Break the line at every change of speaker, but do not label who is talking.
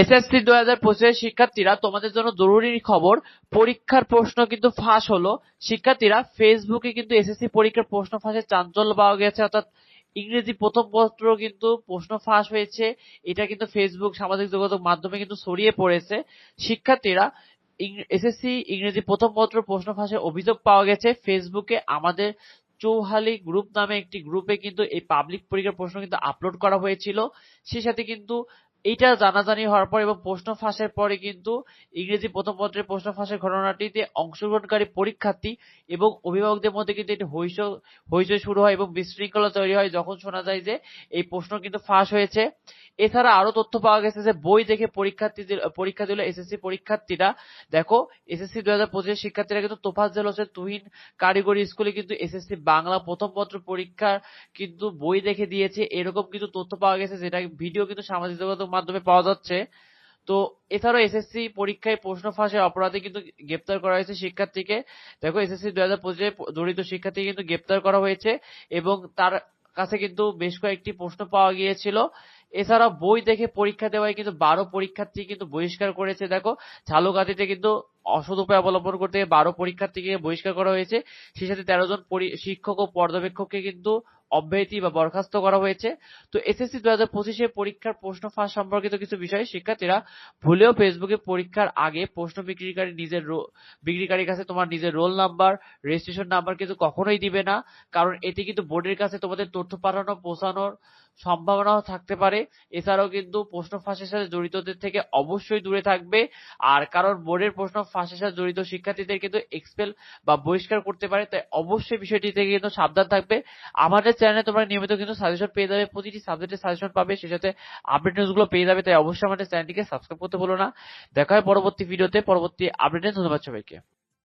SSC দু হাজার পঁচিশের শিক্ষার্থীরা তোমাদের জন্য জরুরি খবর, পরীক্ষার প্রশ্ন কিন্তু ফাঁস হলো। শিক্ষার্থীরা ফেসবুকে কিন্তু এসএসসি পরীক্ষার প্রশ্ন ফাঁসের চাঞ্চল্য পাওয়া গেছে, অর্থাৎ ইংরেজি প্রথম পত্র কিন্তু প্রশ্ন ফাঁস হয়েছে। এটা কিন্তু ফেসবুক সামাজিক যোগাযোগ মাধ্যমে কিন্তু ছড়িয়ে পড়েছে। শিক্ষার্থীরা এসএসসি ইংরেজি প্রথম পত্র প্রশ্ন ফাঁসের অভিযোগ পাওয়া গেছে। ফেসবুকে আমাদের চৌহালি গ্রুপ নামে একটি গ্রুপে কিন্তু এই পাবলিক পরীক্ষার প্রশ্ন কিন্তু আপলোড করা হয়েছিল। সেই সাথে কিন্তু এইটা জানাজানি হওয়ার পর এবং প্রশ্ন ফাঁসের পরে কিন্তু ইংরেজি প্রথম পত্রের প্রশ্ন ফাঁসের ঘটনাটিতে অংশগ্রহণকারী পরীক্ষার্থী এবং অভিভাবকদের মধ্যে কিন্তু এটি হইচই শুরু হয় এবং বিশৃঙ্খলা তৈরি হয়। যখন শোনা যায় যে এই প্রশ্ন কিন্তু ফাঁস হয়েছে এছাড়া আরও তথ্য পাওয়া গেছে যে বই দেখে পরীক্ষার্থীদের, পরীক্ষা দিল এসএসসি পরীক্ষার্থীরা। দেখো, এসএসসি দু হাজার পঁচিশের শিক্ষার্থীরা কিন্তু তোফাজ্জল হোসেন তুহিন কারিগরি স্কুলে কিন্তু এসএসসি বাংলা প্রথম পত্র পরীক্ষার কিন্তু বই দেখে দিয়েছে। এরকম কিন্তু তথ্য পাওয়া গেছে যেটা ভিডিও কিন্তু সামাজিক যোগাযোগ মাধ্যমে পাওয়া যাচ্ছে। তো এছাড়াও এসএসসি পরীক্ষায় প্রশ্ন ফাঁসের অপরাধে কিন্তু গ্রেপ্তার করা হয়েছে শিক্ষার্থীকে। দেখো, এসএসসি দু হাজার পঁচিশে জড়িত শিক্ষার্থীকে কিন্তু গ্রেপ্তার করা হয়েছে এবং তার কাছে কিন্তু বেশ কয়েকটি প্রশ্ন পাওয়া গিয়েছিল। এছাড়া বই দেখে পরীক্ষা দেওয়ায় কিন্তু বারো পরীক্ষার্থী কিন্তু বহিষ্কার করেছে। দেখো ঝালুকাঠিতে কিন্তু অসৎ উপায় অবলম্বন করতে বারো পরীক্ষার্থীকে বহিষ্কার করা হয়েছে। সেই সাথে তেরো জন শিক্ষক ও পর্যবেক্ষককে কিন্তু অব্যাহতি বা বরখাস্ত করা হয়েছে। তো এসএসসি দু হাজার পঁচিশে পরীক্ষার প্রশ্ন ফাঁস সম্পর্কিত কিছু বিষয় শিক্ষার্থীরা ভুলেও ফেসবুকে পরীক্ষার আগে প্রশ্ন বিক্রিকারী নিজের বিক্রিকারীর কাছে তোমার নিজের রোল নাম্বার, রেজিস্ট্রেশন নাম্বার কিন্তু কখনোই দিবে না। কারণ এটি কিন্তু বোর্ডের কাছে তোমাদের তথ্য পাঠানো পৌঁছানোর সম্ভাবনাও থাকতে পারে। এছাড়াও কিন্তু প্রশ্ন ফাঁসের সাথে জড়িতদের থেকে অবশ্যই দূরে থাকবে। আর কারণ বোর্ডের প্রশ্ন ফাঁসের সাথে জড়িত শিক্ষার্থীদের কিন্তু এক্সপেল বা বহিষ্কার করতে পারে, তাই অবশ্যই বিষয়টি থেকে কিন্তু সাবধান থাকবে। আমাদের চ্যানেলে তোমরা নিয়মিত কিন্তু সাজেশন পেয়ে যাবে, প্রতিটি সাবজেক্টের সাজেশন পাবে সে সাথে আপডেট নিউজগুলো পেয়ে যাবে, তাই অবশ্যই আমাদের চ্যানেলটিকে সাবস্ক্রাইব করতে ভুলো না। দেখা হয় পরবর্তী ভিডিওতে পরবর্তী আপডেট ধন্যবাদ সবাইকে।